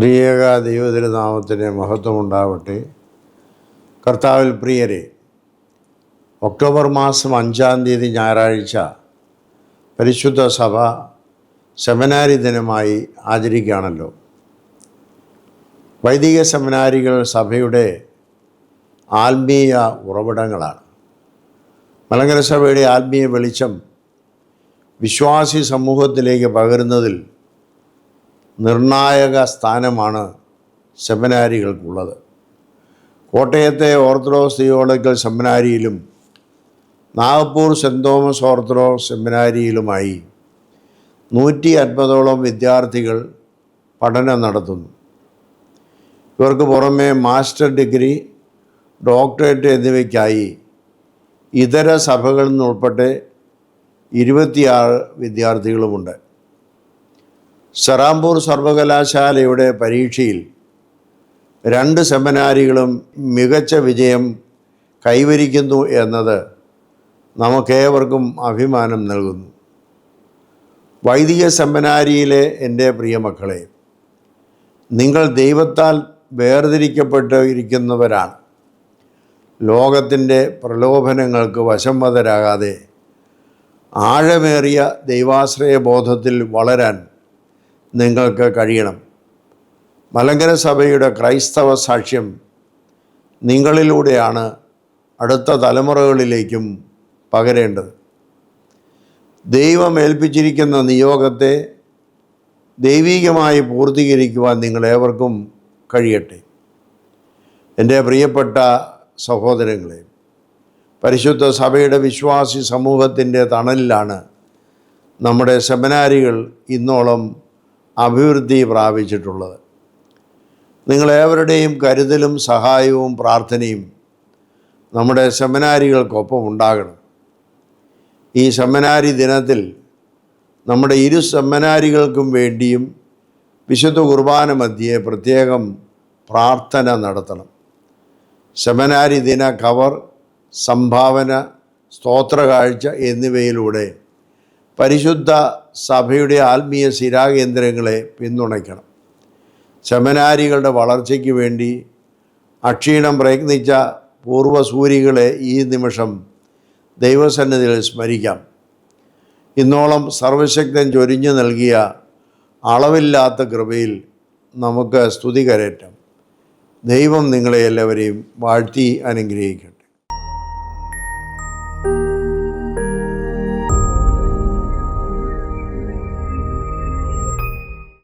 ത്രിയേക ദൈവതിരുനാമത്തിന് മഹത്വമുണ്ടാവട്ടെ. കർത്താവിൽ പ്രിയരെ ഒക്ടോബർ മാസം അഞ്ചാം തീയതി ഞായറാഴ്ച പരിശുദ്ധ സഭ സെമിനാരി ദിനമായി ആചരിക്കുകയാണല്ലോ. വൈദിക സെമിനാരികൾ സഭയുടെ ആത്മീയ ഉറവിടങ്ങളാണ്. മലങ്കര സഭയുടെ ആത്മീയ വെളിച്ചം വിശ്വാസി സമൂഹത്തിലേക്ക് പകരുന്നതിൽ നിർണായക സ്ഥാനമാണ് സെമിനാരികൾക്കുള്ളത് കോട്ടയത്തെ ഓർത്തഡോക്സ് തിയോളജിക്കൽ സെമിനാരിയിലും നാഗപ്പൂർ സെന്റ് തോമസ് ഓർത്തഡോക്സ് സെമിനാരിയിലുമായി നൂറ്റി അൻപതോളം വിദ്യാർത്ഥികൾ പഠനം നടത്തുന്നു. ഇവർക്ക് പുറമെ മാസ്റ്റർ ഡിഗ്രി ഡോക്ടറേറ്റ് എന്നിവയ്ക്കായി ഇതര സഭകളിൽ നിന്നുൾപ്പെട്ട് ഇരുപത്തിയാറ് വിദ്യാർത്ഥികളുമുണ്ട്. സെറാംപൂർ സർവകലാശാലയുടെ പരീക്ഷയിൽ രണ്ട് സെമിനാരികളും മികച്ച വിജയം കൈവരിക്കുന്നു എന്നത് നമുക്കേവർക്കും അഭിമാനം നൽകുന്നു. വൈദിക സെമിനാരിയിലെ എന്റെ പ്രിയമക്കളെ നിങ്ങൾ ദൈവത്താൽ വേർതിരിക്കപ്പെട്ടിരിക്കുന്നവരാണ് ലോകത്തിന്റെ പ്രലോഭനങ്ങൾക്ക് വശംവതരാകാതെ ആഴമേറിയ ദൈവാശ്രയ ബോധത്തിൽ വളരാൻ നിങ്ങൾക്ക് കഴിയണം. മലങ്കര സഭയുടെ ക്രൈസ്തവ സാക്ഷ്യം നിങ്ങളിലൂടെയാണ് അടുത്ത തലമുറകളിലേക്കും പകരേണ്ടത്. ദൈവം ഏൽപ്പിച്ചിരിക്കുന്ന നിയോഗത്തെ ദൈവീകമായി പൂർത്തീകരിക്കുവാൻ നിങ്ങളേവർക്കും കഴിയട്ടെ. എന്റെ പ്രിയപ്പെട്ട സഹോദരങ്ങളെ പരിശുദ്ധ സഭയുടെ വിശ്വാസി സമൂഹത്തിന്റെ തണലിലാണ് നമ്മുടെ സെമിനാരികൾ ഇന്നോളം അഭിവൃദ്ധി പ്രാപിച്ചിട്ടുള്ളത്. നിങ്ങളേവരുടെയും കരുതലും സഹായവും പ്രാർത്ഥനയും നമ്മുടെ സെമിനാരികൾക്കൊപ്പം ഉണ്ടാകണം. ഈ സെമിനാരി ദിനത്തിൽ നമ്മുടെ ഇരു സെമിനാരികൾക്കും വേണ്ടിയും വിശുദ്ധ കുർബാന മധ്യേ പ്രത്യേകം പ്രാർത്ഥന നടത്തണം. സെമിനാരി ദിന കവർ സംഭാവന സ്തോത്രകാഴ്ച എന്നിവയിലൂടെ പരിശുദ്ധ സഭയുടെ ആത്മീയ സ്ഥിരാകേന്ദ്രങ്ങളെ പിന്തുണയ്ക്കണം. സെമിനാരികളുടെ വളർച്ചയ്ക്ക് വേണ്ടി അക്ഷീണം പ്രയത്നിച്ച പൂർവസൂരികളെ ഈ നിമിഷം ദൈവസന്നിധിയിൽ സ്മരിക്കാം. ഇന്നോളം സർവശക്തൻ ചൊരിഞ്ഞു നൽകിയ അളവില്ലാത്ത കൃപയിൽ നമുക്ക് സ്തുതി കരയറ്റാം ദൈവം നിങ്ങളെ എല്ലാവരെയും വാഴ്ത്തി അനുഗ്രഹിക്കട്ടെ.